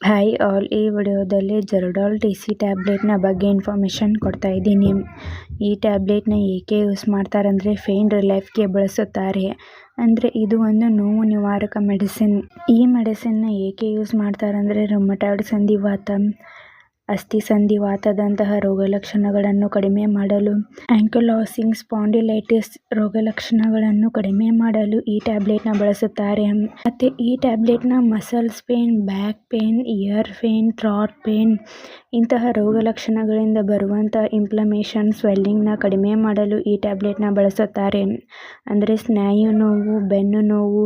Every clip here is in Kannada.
ಹಾಯ್ ಆಲ್ ಈ ವಿಡಿಯೋದಲ್ಲಿ ಜೆರಡಾಲ್ ಟಿ ಸಿ ಟ್ಯಾಬ್ಲೆಟ್ನ ಬಗ್ಗೆ ಇನ್ಫಾರ್ಮೇಷನ್ ಕೊಡ್ತಾ ಇದ್ದೀನಿ. ಈ ಟ್ಯಾಬ್ಲೆಟ್ನ ಏಕೆ ಯೂಸ್ ಮಾಡ್ತಾರಂದರೆ ಫೇನ್ ರಿಲೈಫ್ಗೆ ಬಳಸುತ್ತಾರೆ. ಅಂದರೆ ಇದು ಒಂದು ನೋವು ನಿವಾರಕ ಮೆಡಿಸಿನ್. ಈ ಮೆಡಿಸಿನ್ನ ಏಕೆ ಯೂಸ್ ಮಾಡ್ತಾರಂದರೆ ರೊಮಟಾಯ್ಡ್ ಸಂಧಿವಾತ. ಅಸ್ಥಿ ಸಂಧಿವಾತದಂತಹ ರೋಗಲಕ್ಷಣಗಳನ್ನು ಕಡಿಮೆ ಮಾಡಲು ಆಂಕೈಲೋಸಿಂಗ್ ಸ್ಪಾಂಡಿಲೈಟಿಸ್ ರೋಗಲಕ್ಷಣಗಳನ್ನು ಕಡಿಮೆ ಮಾಡಲು ಈ ಟ್ಯಾಬ್ಲೆಟ್ನ ಬಳಸುತ್ತಾರೆ. ಮತ್ತು ಈ ಟ್ಯಾಬ್ಲೆಟ್ನ muscles pain back pain ear pain throat pain ಇಂತಹ ರೋಗಲಕ್ಷಣಗಳಿಂದ ಬರುವಂತಹ ಇನ್ಫ್ಲಮೇಷನ್ ಸ್ವೆಲ್ಲಿಂಗ್ನ ಕಡಿಮೆ ಮಾಡಲು ಈ ಟ್ಯಾಬ್ಲೆಟ್ನ ಬಳಸುತ್ತಾರೆ. ಅಂದರೆ ಸ್ನಾಯು ನೋವು, ಬೆನ್ನು ನೋವು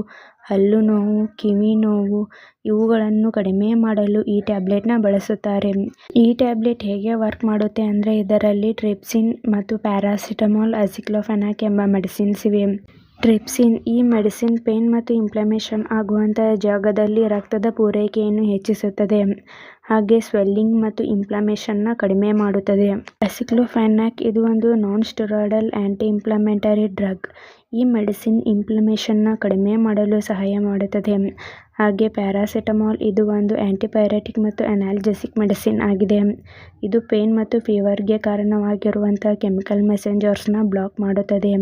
ಹಲ್ಲು ನೋವು, ಕಿವಿ ನೋವು ಇವುಗಳನ್ನು ಕಡಿಮೆ ಮಾಡಲು ಈ ಟ್ಯಾಬ್ಲೆಟ್ನ ಬಳಸುತ್ತಾರೆ. ಈ ಟ್ಯಾಬ್ಲೆಟ್ ಹೇಗೆ ವರ್ಕ್ ಮಾಡುತ್ತೆ ಅಂದರೆ ಇದರಲ್ಲಿ ಟ್ರಿಪ್ಸಿನ್ ಮತ್ತು ಪ್ಯಾರಾಸಿಟಮಾಲ್, ಅಸಿಕ್ಲೋಫೆನಾಕ್ ಎಂಬ ಮೆಡಿಸಿನ್ಸ್ ಇವೆ. ಟ್ರಿಪ್ಸಿನ್ ಈ ಮೆಡಿಸಿನ್ ಪೇನ್ ಮತ್ತು ಇನ್ಫ್ಲಮೇಷನ್ ಆಗುವಂತಹ ಜಾಗದಲ್ಲಿ ರಕ್ತದ ಪೂರೈಕೆಯನ್ನು ಹೆಚ್ಚಿಸುತ್ತದೆ. ಹಾಗೆ ಸ್ವೆಲ್ಲಿಂಗ್ ಮತ್ತು ಇನ್ಫ್ಲಮೇಷನ್ನ ಕಡಿಮೆ ಮಾಡುತ್ತದೆ. ಅಸಿಕ್ಲೋಫೆನಾಕ್ ಇದು ಒಂದು non steroidal anti inflammatory drug ಈ ಮೆಡಿಸಿನ್ ಇನ್ಫ್ಲಮೇಷನ್ನ ಕಡಿಮೆ ಮಾಡಲು ಸಹಾಯ ಮಾಡುತ್ತದೆ. ಹಾಗೆ ಪ್ಯಾರಾಸಿಟಮಾಲ್ ಇದು ಒಂದು ಆಂಟಿಪೈರೆಟಿಕ್ ಮತ್ತು ಅನಾಲ್ಜೆಸಿಕ್ ಮೆಡಿಸಿನ್ ಆಗಿದೆ. ಇದು ಪೇನ್ ಮತ್ತು ಫೀವರ್ಗೆ ಕಾರಣವಾಗಿರುವಂಥ ಕೆಮಿಕಲ್ ಮೆಸೆಂಜರ್ಸ್ನ ಬ್ಲಾಕ್ ಮಾಡುತ್ತದೆ.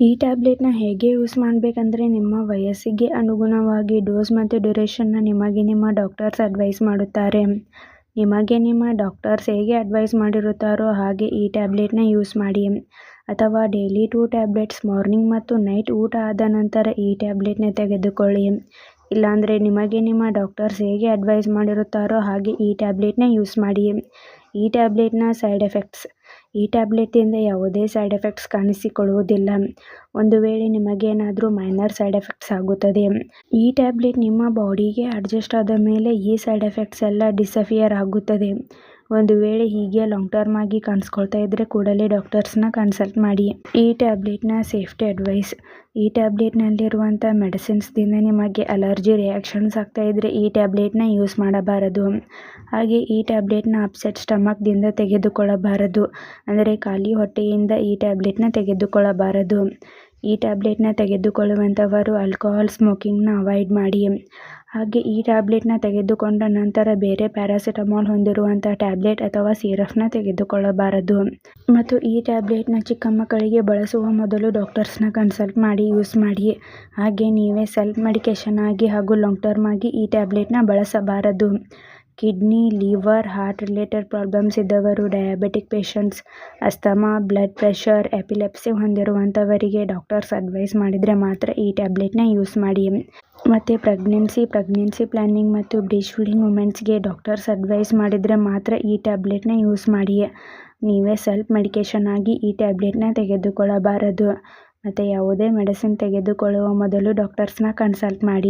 ಈ ಟ್ಯಾಬ್ಲೆಟ್ನ ಹೇಗೆ ಯೂಸ್ ಮಾಡಬೇಕಂದ್ರೆ ನಿಮ್ಮ ವಯಸ್ಸಿಗೆ ಅನುಗುಣವಾಗಿ ಡೋಸ್ ಮತ್ತು ಡ್ಯೂರೇಷನ್ನ ನಿಮಗೆ ನಿಮ್ಮ ಡಾಕ್ಟರ್ಸ್ ಅಡ್ವೈಸ್ ಮಾಡುತ್ತಾರೆ. ನಿಮಗೆ ನಿಮ್ಮ ಡಾಕ್ಟರ್ಸ್ ಹೇಗೆ ಅಡ್ವೈಸ್ ಮಾಡಿರುತ್ತಾರೋ ಹಾಗೆ ಈ ಟ್ಯಾಬ್ಲೆಟ್ನ ಯೂಸ್ ಮಾಡಿ. ಅಥವಾ ಡೈಲಿ ಟೂ ಟ್ಯಾಬ್ಲೆಟ್ಸ್, ಮಾರ್ನಿಂಗ್ ಮತ್ತು ನೈಟ್ ಊಟ ಆದ ನಂತರ ಈ ಟ್ಯಾಬ್ಲೆಟ್ನ ತೆಗೆದುಕೊಳ್ಳಿ. ಇಲ್ಲಾಂದರೆ ನಿಮಗೆ ನಿಮ್ಮ ಡಾಕ್ಟರ್ಸ್ ಹೇಗೆ ಅಡ್ವೈಸ್ ಮಾಡಿರುತ್ತಾರೋ ಹಾಗೆ ಈ ಟ್ಯಾಬ್ಲೆಟ್ನ ಯೂಸ್ ಮಾಡಿ. ಈ ಟ್ಯಾಬ್ಲೆಟ್ನ ಸೈಡ್ ಎಫೆಕ್ಟ್ಸ್. ಈ ಟ್ಯಾಬ್ಲೆಟಿಂದ ಯಾವುದೇ ಸೈಡ್ ಎಫೆಕ್ಟ್ಸ್ ಕಾಣಿಸಿಕೊಳ್ಳುವುದಿಲ್ಲ. ಒಂದು ವೇಳೆ ನಿಮಗೇನಾದರೂ ಮೈನರ್ ಸೈಡ್ ಎಫೆಕ್ಟ್ಸ್ ಆಗುತ್ತದೆ. ಈ ಟ್ಯಾಬ್ಲೆಟ್ ನಿಮ್ಮ ಬಾಡಿಗೆ ಅಡ್ಜಸ್ಟ್ ಆದ ಮೇಲೆ ಈ ಸೈಡ್ ಎಫೆಕ್ಟ್ಸ್ ಎಲ್ಲ ಡಿಸಫಿಯರ್ ಆಗುತ್ತದೆ. ಒಂದು ವೇಳೆ ಹೀಗೆ ಲಾಂಗ್ ಟರ್ಮ್ ಆಗಿ ಕಾಣಿಸ್ಕೊಳ್ತಾ ಇದ್ದರೆ ಕೂಡಲೇ ಡಾಕ್ಟರ್ಸ್ನ ಕನ್ಸಲ್ಟ್ ಮಾಡಿ. ಈ ಟ್ಯಾಬ್ಲೆಟ್ನ ಸೇಫ್ಟಿ ಅಡ್ವೈಸ್ ಈ ಟ್ಯಾಬ್ಲೆಟ್ನಲ್ಲಿರುವಂಥ ಮೆಡಿಸಿನ್ಸ್ದಿಂದ ನಿಮಗೆ ಅಲರ್ಜಿ ರಿಯಾಕ್ಷನ್ಸ್ ಆಗ್ತಾ ಇದ್ದರೆ ಈ ಟ್ಯಾಬ್ಲೆಟ್ನ ಯೂಸ್ ಮಾಡಬಾರದು. ಹಾಗೆ ಈ ಟ್ಯಾಬ್ಲೆಟ್ನ ಅಪ್ಸೆಟ್ ಸ್ಟಮಕ್ದಿಂದ ತೆಗೆದುಕೊಳ್ಳಬಾರದು. ಅಂದರೆ ಖಾಲಿ ಹೊಟ್ಟೆಯಿಂದ ಈ ಟ್ಯಾಬ್ಲೆಟ್ನ ತೆಗೆದುಕೊಳ್ಳಬಾರದು. ಈ ಟ್ಯಾಬ್ಲೆಟ್ನ ತೆಗೆದುಕೊಳ್ಳುವಂಥವರು ಆಲ್ಕೋಹಾಲ್ ಸ್ಮೋಕಿಂಗ್ನ ಅವಾಯ್ಡ್ ಮಾಡಿ. ಹಾಗೆ ಈ ಟ್ಯಾಬ್ಲೆಟ್ನ ತೆಗೆದುಕೊಂಡ ನಂತರ ಬೇರೆ ಪ್ಯಾರಾಸಿಟಮಾಲ್ ಹೊಂದಿರುವಂಥ ಟ್ಯಾಬ್ಲೆಟ್ ಅಥವಾ ಸಿರಪ್ನ ತೆಗೆದುಕೊಳ್ಳಬಾರದು. ಮತ್ತು ಈ ಟ್ಯಾಬ್ಲೆಟ್ನ ಚಿಕ್ಕ ಮಕ್ಕಳಿಗೆ ಬಳಸುವ ಮೊದಲು ಡಾಕ್ಟರ್ಸ್ನ ಕನ್ಸಲ್ಟ್ ಮಾಡಿ, ಯೂಸ್ ಮಾಡಿ. ಹಾಗೆ ನೀವೇ ಸೆಲ್ಫ್ ಮೆಡಿಕೇಷನ್ ಆಗಿ ಹಾಗೂ ಲಾಂಗ್ ಟರ್ಮ್ ಆಗಿ ಈ ಟ್ಯಾಬ್ಲೆಟ್ನ ಬಳಸಬಾರದು. Kidney, liver, heart related problems ಇದ್ದವರು, diabetic patients, asthma, blood pressure, epilepsy ಹೊಂದಿರುವಂಥವರಿಗೆ doctors advise ಮಾಡಿದರೆ ಮಾತ್ರ ಈ ಟ್ಯಾಬ್ಲೆಟ್ನ ಯೂಸ್ ಮಾಡಿ. ಮತ್ತು ಪ್ರೆಗ್ನೆನ್ಸಿ ಪ್ರೆಗ್ನೆನ್ಸಿ ಪ್ಲ್ಯಾನಿಂಗ್ ಮತ್ತು ಬ್ರೀಚ್ ಫೀಡಿಂಗ್ ವುಮೆನ್ಸ್ಗೆ ಡಾಕ್ಟರ್ಸ್ ಅಡ್ವೈಸ್ ಮಾಡಿದರೆ ಮಾತ್ರ ಈ ಟ್ಯಾಬ್ಲೆಟ್ನ ಯೂಸ್ ಮಾಡಿ ನೀವೇ ಸೆಲ್ಫ್ ಮೆಡಿಕೇಷನ್ ಆಗಿ ಈ ಟ್ಯಾಬ್ಲೆಟ್ನ ತೆಗೆದುಕೊಳ್ಳಬಾರದು. ಮತ್ತು ಯಾವುದೇ ಮೆಡಿಸಿನ್ ತೆಗೆದುಕೊಳ್ಳುವ ಮೊದಲು ಡಾಕ್ಟರ್ಸ್ನ ಕನ್ಸಲ್ಟ್ ಮಾಡಿ.